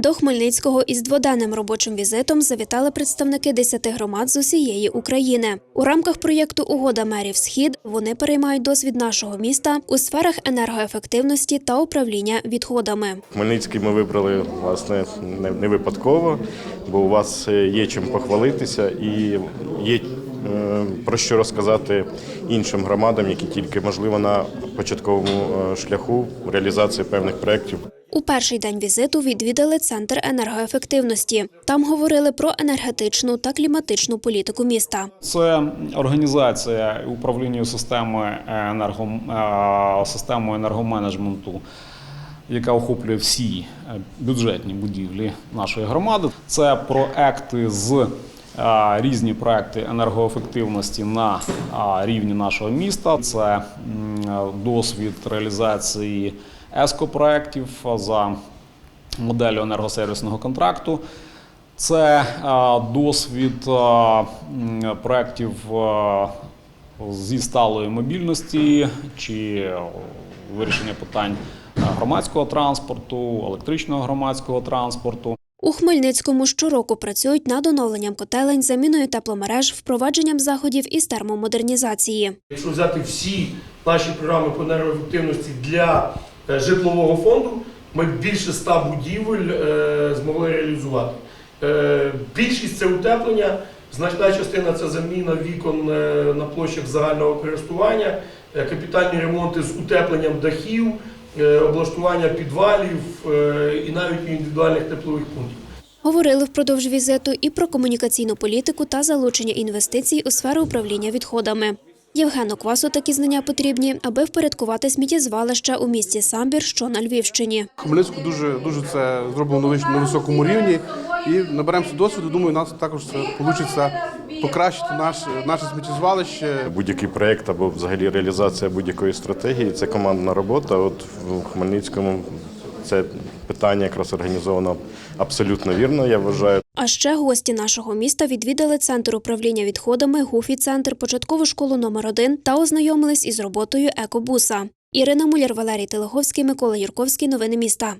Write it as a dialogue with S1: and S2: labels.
S1: До Хмельницького із дводенним робочим візитом завітали представники 10 громад з усієї України. У рамках проєкту Угода мерів Схід вони переймають досвід нашого міста у сферах енергоефективності та управління відходами.
S2: Хмельницький ми вибрали власне не, випадково, бо у вас е, є чим похвалитися і є про що розказати іншим громадам, які тільки можливо на початковому е, шляху реалізації певних проєктів.
S1: У перший день візиту відвідали центр енергоефективності. Там говорили про енергетичну та кліматичну політику міста.
S3: Це організація управління системи енерго, е, системою енергоменеджменту, яка охоплює всі е, бюджетні будівлі нашої громади. Це проекти з е, різні проекти енергоефективності на рівні нашого міста. Це досвід реалізації ЕСКО-проєктів за моделлю енергосервісного контракту. Це досвід проєктів зі сталої мобільності чи вирішення питань громадського транспорту, електричного громадського транспорту.
S1: У Хмельницькому щороку працюють над оновленням котелень, заміною тепломереж, впровадженням заходів із термомодернізації.
S4: Якщо взяти всі наші програми по енергоефективності для е, житлового фонду, ми більше ста будівель е, змогли реалізувати. Е, Більшість це утеплення, значна частина це заміна вікон на площах загального користування, капітальні ремонти з утепленням дахів, облаштування підвалів е, і навіть індивідуальних теплових пунктів.
S1: Говорили впродовж візиту і про комунікаційну політику та залучення інвестицій у сферу управління відходами. Євгену Квасу такі знання потрібні, аби впорядкувати сміттєзвалища у місті Самбір, що на Львівщині.
S5: Хмельницьку дуже дуже це зроблено на високому рівні. І наберемося досвіду. Думаю, у нас також це вийде покращити наш, наше сміттєзвалище.
S2: Будь-який проєкт або взагалі реалізація будь-якої стратегії це командна робота. От в Хмельницькому це питання якраз організовано абсолютно вірно. Я вважаю.
S1: А ще гості нашого міста відвідали центр управління відходами, ГУФІ-центр, початкову школу номер 1 та ознайомились із роботою екобуса. Ірина Муляр, Валерій Телеговський, Микола Юрковський. Новини міста.